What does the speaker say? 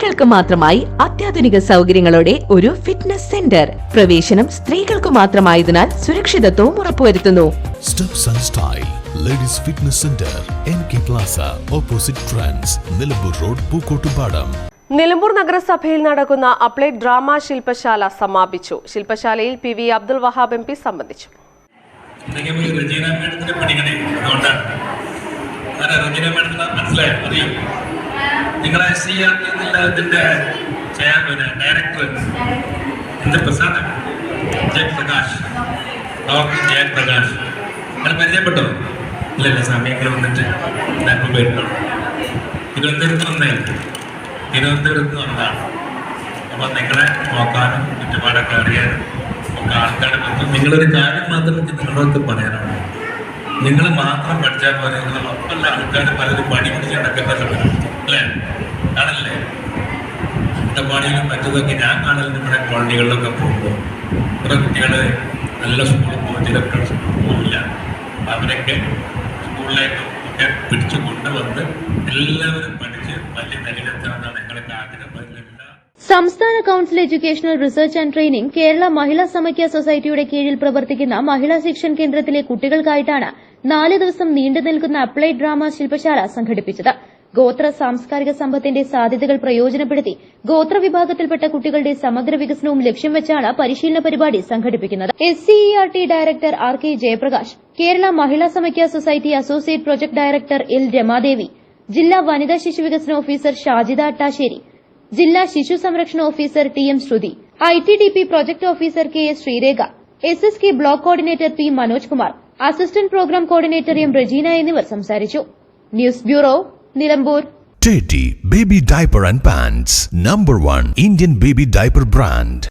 സ്ത്രീകൾക്ക് മാത്രമായി അത്യാധുനിക സൗകര്യങ്ങളോടെ ഒരു ഫിറ്റ്നസ് സെന്റർ പ്രവേശനം സ്ത്രീകൾക്ക് മാത്രമായതിനാൽ സുരക്ഷിതത്വവും ഉറപ്പുവരുത്തുന്നു. Steps style Style fitness centre N K Plaza opposite trans Nilambur road Pookkottupadam Nilambur നഗരസഭയിൽ നടക്കുന്ന അപ്ലൈഡ് ഡ്രാമ ശില്പശാല സമാപിച്ചു. ശില്പശാലയിൽ P V Abdul Wahab M P സംബന്ധിച്ചു. മനസ്സിലായോ? അറിയോ? നിങ്ങളെ സി ആർ ഇതിന്റെ ചെയർമാൻ ഡയറക്ടർ എന്റെ പ്രസാദ് ജയപ്രകാശ് ഡോക്ടർ ജയപ്രകാശ് നിങ്ങൾ പരിചയപ്പെട്ടോ? ഇല്ലല്ല സമയങ്ങൾ വന്നിട്ട് എല്ലാവർക്കും തിരുവനന്തപുരത്ത് വന്നായിരുന്നു തിരുവനന്തപുരത്ത് വന്നതാണ് അപ്പൊ നിങ്ങളെ നോക്കാനും ചുറ്റുപാടൊക്കെ അറിയാനും ഒക്കെ ആൾക്കാരെ പറ്റും നിങ്ങളൊരു കാര്യം മാത്രം എനിക്ക് നിങ്ങളൊക്കെ പറയാനാണ് നിങ്ങൾ മാത്രം പഠിച്ചാൽ പോലെ നിങ്ങൾ ഒപ്പല്ല ആൾക്കാർ പലരും പണി പിടിച്ച് നടക്കുന്നല്ലോ അല്ലേ? അട്ടപ്പാടിയിലും മറ്റതൊക്കെ ഞാൻ കാണൽ നമ്മുടെ കോളനികളിലൊക്കെ പോകുമ്പോൾ. കുറെ കുട്ടികൾ നല്ല സ്കൂളിൽ പോകും ചിലപ്പോൾ പോകില്ല അവരൊക്കെ സ്കൂളിലേക്കും ഒക്കെ പിടിച്ചു കൊണ്ടുവന്ന് എല്ലാവരും പഠിച്ച് വലിയ നിലയിലെത്തണമെന്നാണ് ഞങ്ങളുടെ ആഗ്രഹം. സംസ്ഥാന council educational research and training Kerala Mahila Samakhya സൊസൈറ്റിയുടെ കീഴിൽ പ്രവർത്തിക്കുന്ന മഹിളാ ശിക്ഷൻ കേന്ദ്രത്തിലെ കുട്ടികൾക്കായിട്ടാണ് നാല് ദിവസം നീണ്ടു നിൽക്കുന്ന അപ്ലൈഡ് ഡ്രാമ ശില്പശാല സംഘടിപ്പിച്ചത്. ഗോത്ര സാംസ്കാരിക സമ്പത്തിന്റെ സാധ്യതകൾ പ്രയോജനപ്പെടുത്തി ഗോത്ര വിഭാഗത്തിൽപ്പെട്ട കുട്ടികളുടെ സമഗ്ര വികസനവും ലക്ഷ്യം വെച്ചാണ് പരിശീലന പരിപാടി സംഘടിപ്പിക്കുന്നത്. S CERT director R K Jayaprakash Kerala Mahila Samakhya society associate project director L Ramadevi ജില്ലാ വനിതാ ശിശു വികസന ഓഫീസർ ഷാജിദ അട്ടാശ്ശേരി ജില്ലാ ശിശു സംരക്ഷണ officer T M Sruthi I T D P project officer K S Sreerekha S S K block coordinator P Manoj Kumar assistant programme coordinator M Rajeena എന്നിവർ സംസാരിച്ചു. News bureau Nilambur Teddy Baby Diaper and Pants Number 1 Indian Baby Diaper Brand